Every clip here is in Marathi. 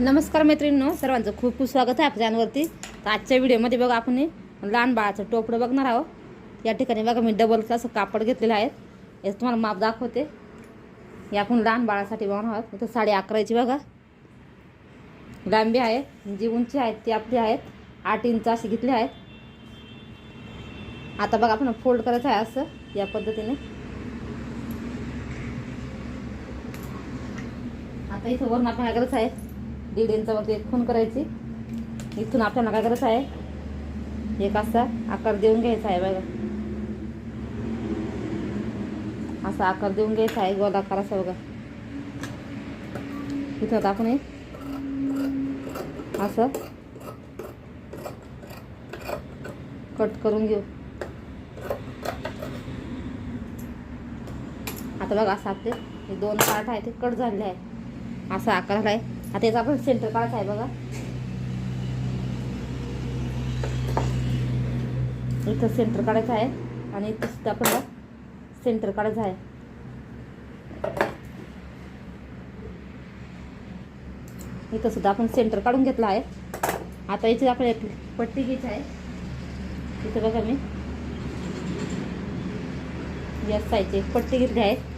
नमस्कार मैत्रिणींनो सर्वांचं खूप खूप स्वागत आहे आपल्या चॅनलवरती तर आजच्या व्हिडिओमध्ये बघा आपण लहान बाळाचं टोपडं बघणार आहोत. या ठिकाणी बघा मी डबल क्लास कापड घेतलेलं आहे. याचं तुम्हाला माप दाखवते. हे आपण लहान बाळासाठी बघणार आहोत. इथं साडे अकराची बघा. लांबी आहे. जी उंची आहेत ती आपली आहेत आठ इंच अशी घेतली आहेत आता बघा आपण फोल्ड करायचं आहे असं या पद्धतीने. आता इथं वरून आपण काय करायचं आहे? दीड इंचावरती एक खून करायची. इथून आपल्याला काय करायचं आहे? एक असा आकार देऊन घ्यायचा आहे बघा. असा आकार देऊन घ्यायचा आहे गोल आकार असा बघा. इथं आता आपण असं. कट करून घेऊ. आता बघा असं आपले हे दोन पार्ट आहे ते कट झालेले आहे असा आकार आहे. आता याचा आपण सेंटर काढायचा आहे बघा. इथं सेंटर काढायचं आहे आणि इथं सुद्धा सेंटर काढायचं आहे. इथं सुद्धा आपण सेंटर काढून घेतला आहे. आता इथे आपण एक पट्टी घ्यायची आहे. इथं बघा मी. या साईडची पट्टी घेतली आहे.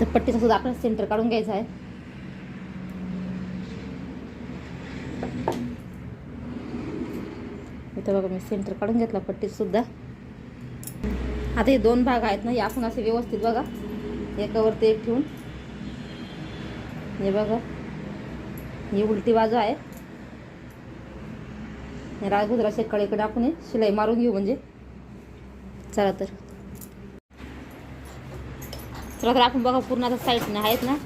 तर पट्टीचा सुद्धा आपल्याला सेंटर काढून घ्यायचा आहे. इथं बघा मी सेंटर काढून घेतला पट्टीसुद्धा आता हे दोन भाग आहेत ना हे आपण असे व्यवस्थित बघा. एकावरती एक ठेवून. हे बघा ही उलटी बाजू आहे. राजगुजराच्या कडेकडे आपण हे शिलाई मारून घेऊ म्हणजे. चला तर. चला तर आपण बघा पूर्ण आता साईडनं आहेत ना.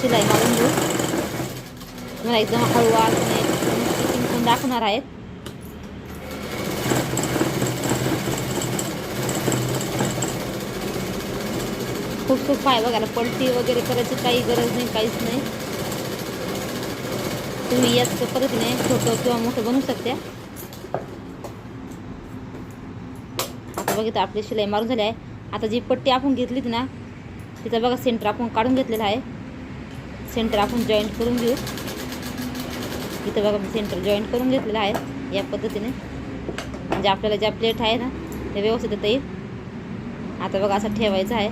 शिलाई मारून घेऊ. तुम्हाला एकदम हळूवार पण दाखवणार आहेत. खूप सोपं आहे बघायला पलटी वगैरे करायची काही गरज नाही काहीच नाही. तुम्ही याच पद्धतीने छोटं किंवा मोठं बनवू शकता. आता बघितलं आपली शिलाई मारून झाली आहे. आता जी पट्टी आपण घेतली ना तिथं बघा सेंटर आपण काढून घेतलेलं आहे. सेंटर आपण जॉईंट करून घेऊ. इथं बघा मी सेंटर जॉईंट करून घेतलेलं आहे या पद्धतीने. म्हणजे आपल्याला ज्या प्लेट आहे ना ते व्यवस्थित येता येईल. आता बघा असं ठेवायचं आहे.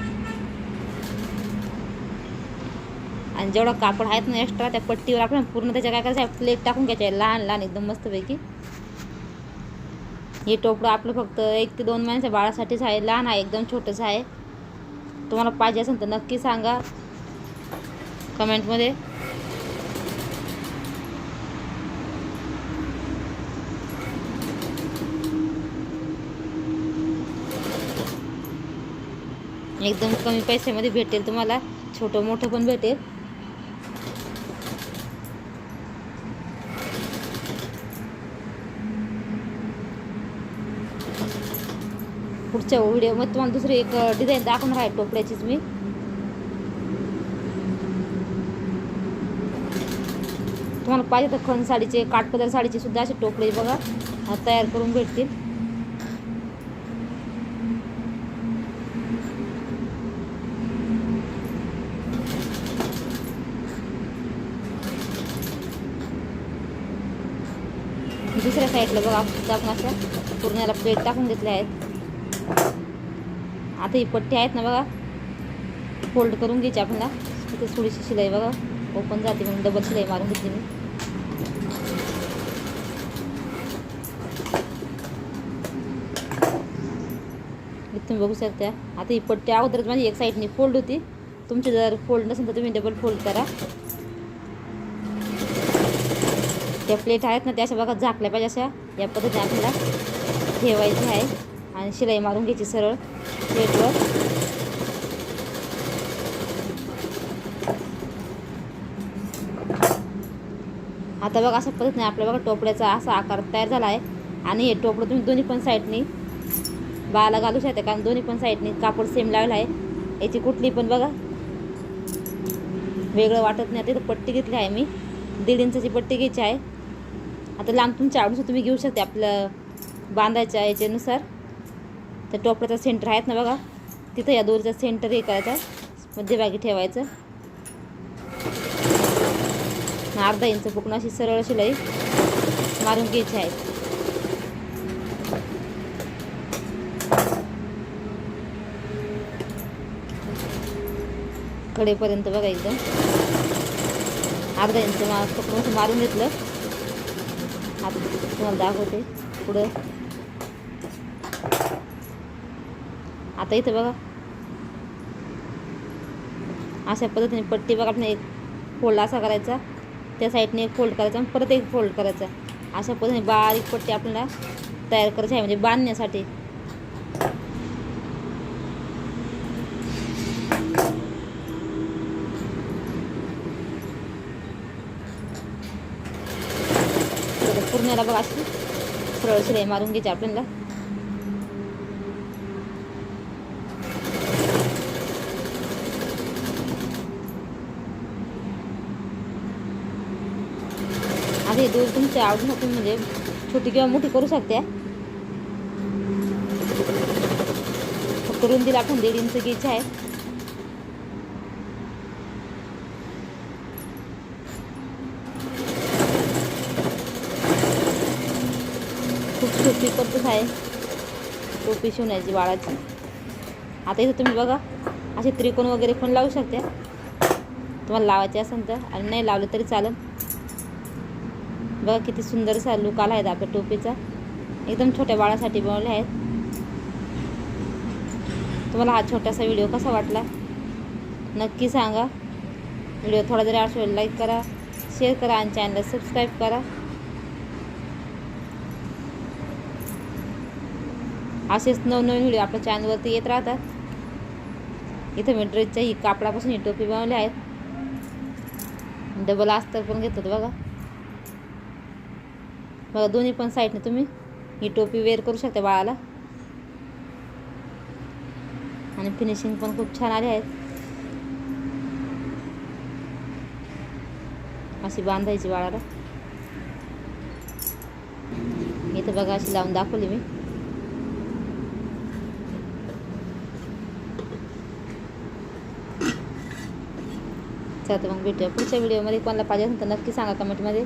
आणि जेवढं कापड आहेत ना एक्स्ट्रा त्या पट्टीवर आपण पूर्ण त्याच्या काय करायचं आहे? प्लेट टाकून घ्यायची आहे. लहान लहान एकदम मस्तपैकी. हे टोपडं आपलं फक्त एक ते दोन महिन्याच्या बाळासाठीच आहे. लहान आहे एकदम छोटंच आहे. तुम्हाला पाहिजे असेल तर नक्की सांगा. कमेंटमध्ये एकदम कमी पैशामध्ये भेटेल तुम्हाला. छोटं मोठं पण भेटेल. पुढच्या व्हिडिओमध्ये तुम्हाला दुसरी एक डिझाईन दाखवणार आहे टोपड्याचीच मी. तुम्हाला पाहिजे तर खण साडीचे काठपदर साडीचे सुद्धा असे टोपडे बघा. तयार करून भेटतील. दुसऱ्या साईडला बघा सुद्धा आपण असं पूर्ण याला प्लेट टाकून घेतले आहेत. आता ही पट्टी आहेत ना बघा. फोल्ड करून घ्यायची आपल्याला इथे थोडीशी शिलाई बघा. ओपन जाते म्हणून डबल शिलाई मारून घेतली मी. तुम्ही बघू शकता. आता ही पट्टी अगोदरच माझी एक साईडने फोल्ड होती. तुमची जर फोल्ड नसेल तर तुम्ही डबल फोल्ड करा. त्या प्लेट आहेत ना त्या अशा बघा झाकल्या पाहिजे अशा. या पद्धतीने आपल्याला ठेवायचे आहे. आणि शिलाई मारून घ्यायची सरळ. प्लेटवर आता बघा अशा पद्धतीने आपल्या बघा टोपड्याचा असा आकार तयार झाला आहे आणि हे टोपडं तुम्ही दोन्ही पण साईडनी बाळाला घालू शकता कारण दोन्ही पण साईडनी कापड सेम लावलं आहे याची कुठली पण बघा. वेगळं वाटत नाही आता इथं पट्टी घेतली आहे मी. दीड इंचाची पट्टी घ्यायची आहे. आता लांब तुमच्या आवडीचं तुम्ही घेऊ शकता आपलं बांधायच्या याच्यानुसार. तर टोपड्याचा सेंटर आहेत ना बघा. तिथं या दोरीचा सेंटर हे करायचा मध्यभागी ठेवायचं. अर्धा इंच फुकणं अशी सरळ शिलाई मारून घ्यायची आहे. कडेपर्यंत बघा एकदम. अर्धा इंच मा मारून घेतलं. आता तुम्हाला दाखवते पुढं. आता इथं बघा. अशा पद्धतीने पट्टी बघा आपण एक फोल्ड असा करायचा. त्या साईडने एक फोल्ड करायचा आणि परत एक फोल्ड करायचा. अशा पद्धतीने बारीक पट्टी आपल्याला तयार करायची आहे म्हणजे बांधण्यासाठी. तर पूर्णला बघा अशी सरळ शिलाई मारून घ्यायची आपल्याला. हे दूर तुमच्या आवडीसाठी म्हणजे छोटी किंवा मोठी करू शकते. फक्त रुंदीला आपण दीड इंच घ्यायची आहे. खूप सोपी पद्धत आहे. टोपी शिवण्याची बाळाची. आता इथं तुम्ही बघा असे त्रिकोण वगैरे पण लावू शकते. तुम्हाला लावायचे असेल तर आणि नाही लावले तरी चालेल. बघा किती सुंदरसा लुक आला आहे आपल्या टोपीचा. एकदम छोट्या बाळासाठी बनवले आहेत. तुम्हाला हा छोटासा व्हिडिओ कसा वाटला? नक्की सांगा. व्हिडिओ थोडा जरी असेल लाईक करा शेअर करा आणि चॅनलला सबस्क्राईब करा. असेच नवनवीन व्हिडिओ आपल्या चॅनलवरती येत राहतात. इथं मी ड्रेसच्या ही कापडापासून ही टोपी बनवली आहेत. डबल अस्तर पण घेतात बघा. बघा दोन्ही पण साईडने तुम्ही ही टोपी वेअर करू शकता बाळाला. आणि फिनिशिंग पण खूप छान आले आहेत. अशी बांधायची बाळाला. इथं बघा अशी लावून दाखवली मी. चला तर मग भेटूया पुढच्या व्हिडिओमध्ये कोणाला पाहिजे असेल तर नक्की सांगा कमेंटमध्ये